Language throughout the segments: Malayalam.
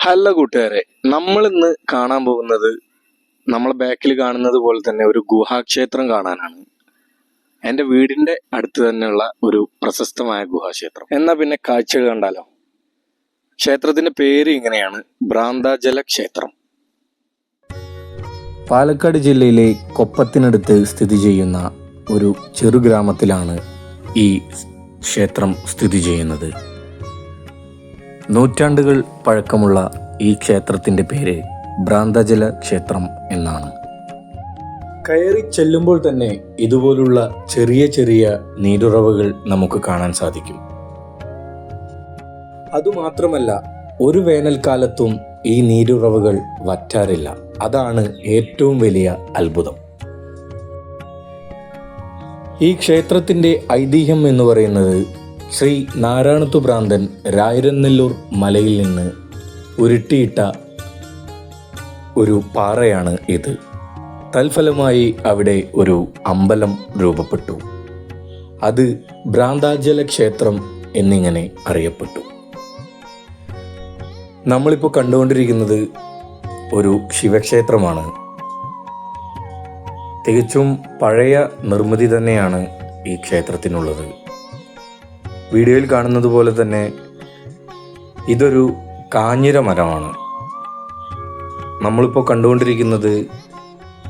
ഹലോ കൂട്ടുകാരെ നമ്മൾ ഇന്ന് കാണാൻ പോകുന്നത് നമ്മളെ ബാക്കിൽ കാണുന്നത് പോലെ തന്നെ ഒരു ഗുഹാക്ഷേത്രം കാണാനാണ്. എന്റെ വീടിന്റെ അടുത്ത് തന്നെയുള്ള ഒരു പ്രശസ്തമായ ഗുഹാക്ഷേത്രം. എന്നാൽ പിന്നെ കാഴ്ചകൾ കണ്ടാലോ? ക്ഷേത്രത്തിന്റെ പേര് ഇങ്ങനെയാണ് ഭ്രാന്താജല ക്ഷേത്രം പാലക്കാട് ജില്ലയിലെ കൊപ്പത്തിനടുത്ത് സ്ഥിതി ചെയ്യുന്ന ഒരു ചെറുഗ്രാമത്തിലാണ് ഈ ക്ഷേത്രം സ്ഥിതി ചെയ്യുന്നത്. നൂറ്റാണ്ടുകൾ പഴക്കമുള്ള ഈ ക്ഷേത്രത്തിന്റെ പേര് ഭ്രാന്തജല ക്ഷേത്രം എന്നാണ്. കയറി ചെല്ലുമ്പോൾ തന്നെ ഇതുപോലുള്ള ചെറിയ ചെറിയ നീരുറവുകൾ നമുക്ക് കാണാൻ സാധിക്കും. അതുമാത്രമല്ല ഒരു വേനൽക്കാലത്തും ഈ നീരുറവുകൾ വറ്റാറില്ല. അതാണ് ഏറ്റവും വലിയ അത്ഭുതം. ഈ ക്ഷേത്രത്തിന്റെ ഐതിഹ്യം എന്ന് പറയുന്നത് ശ്രീ നാരായണത്തു ഭ്രാന്തൻ രായരനെല്ലൂർ മലയിൽ നിന്ന് ഉരുട്ടിയിട്ട ഒരു പാറയാണ് ഇത്. തൽഫലമായി അവിടെ ഒരു അമ്പലം രൂപപ്പെട്ടു. അത് ഭ്രാന്താജല ക്ഷേത്രം എന്നിങ്ങനെ അറിയപ്പെട്ടു. നമ്മളിപ്പോൾ കണ്ടുകൊണ്ടിരിക്കുന്നത് ഒരു ശിവക്ഷേത്രമാണ്. തികച്ചും പഴയ നിർമ്മിതി തന്നെയാണ് ഈ ക്ഷേത്രത്തിനുള്ളത്. വീഡിയോയിൽ കാണുന്നത് പോലെ തന്നെ ഇതൊരു കാഞ്ഞിര മരമാണ്. നമ്മളിപ്പോൾ കണ്ടുകൊണ്ടിരിക്കുന്നത്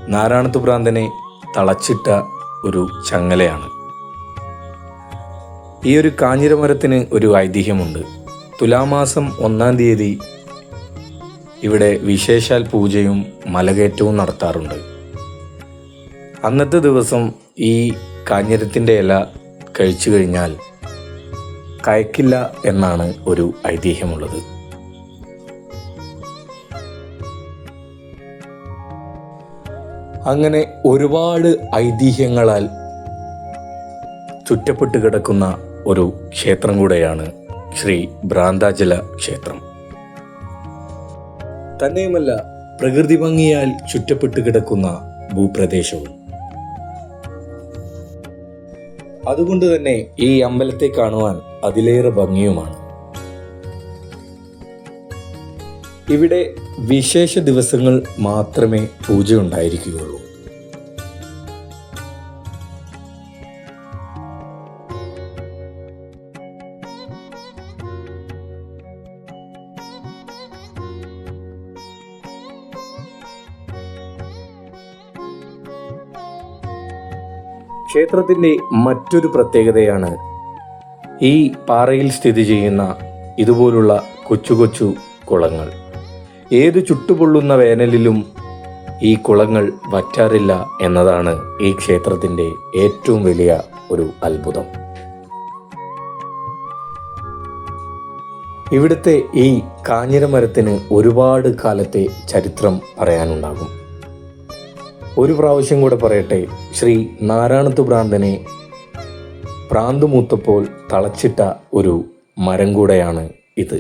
നാരായണത്തു പ്രാന്തനെ തളച്ചിട്ട ഒരു ചങ്ങലയാണ്. ഈ ഒരു കാഞ്ഞിര മരത്തിന് ഒരു ഐതിഹ്യമുണ്ട്. തുലാമാസം ഒന്നാം തീയതി ഇവിടെ വിശേഷാൽ പൂജയും മലകയറ്റവും നടത്താറുണ്ട്. അന്നത്തെ ദിവസം ഈ കാഞ്ഞിരത്തിന്റെ ഇല കഴിച്ചു കഴിഞ്ഞാൽ കയക്കില്ല എന്നാണ് ഒരു ഐതിഹ്യമുള്ളത്. അങ്ങനെ ഒരുപാട് ഐതിഹ്യങ്ങളാൽ ചുറ്റപ്പെട്ട് കിടക്കുന്ന ഒരു ക്ഷേത്രം കൂടെയാണ് ശ്രീ ഭ്രാന്താചല ക്ഷേത്രം. തന്നെയുമല്ല പ്രകൃതി ഭംഗിയാൽ ചുറ്റപ്പെട്ട് കിടക്കുന്ന ഭൂപ്രദേശവും. അതുകൊണ്ട് തന്നെ ഈ അമ്പലത്തെ കാണുവാൻ അതിലേറെ ഭംഗിയുമാണ്. ഇവിടെ വിശേഷ ദിവസങ്ങൾ മാത്രമേ പൂജ ഉണ്ടായിരിക്കുകയുള്ളൂ ക്ഷേത്രത്തിന്റെ മറ്റൊരു പ്രത്യേകതയാണ് ഈ പാറയിൽ സ്ഥിതി ചെയ്യുന്ന ഇതുപോലുള്ള കൊച്ചു കൊച്ചു കുളങ്ങൾ. ഏത് ചുട്ടുപൊള്ളുന്ന വേനലിലും ഈ കുളങ്ങൾ വറ്റാറില്ല എന്നതാണ് ഈ ക്ഷേത്രത്തിന്റെ ഏറ്റവും വലിയ ഒരു അത്ഭുതം. ഇവിടുത്തെ ഈ കാഞ്ഞിരമരത്തിന് ഒരുപാട് കാലത്തെ ചരിത്രം പറയാനുണ്ടാകും. ഒരു പ്രാവശ്യം കൂടെ പറയട്ടെ ശ്രീ നാരായണത്തു ഭ്രാന്തനെ പ്രാന്തുമൂത്തപ്പോൾ തളച്ചിട്ട ഒരു മരം കൂടെയാണ് ഇത്.